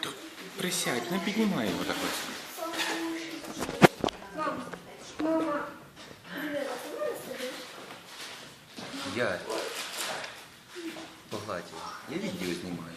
То присядь, не піднімай його так ось. Мама, Я погладив. Я відео знімаю.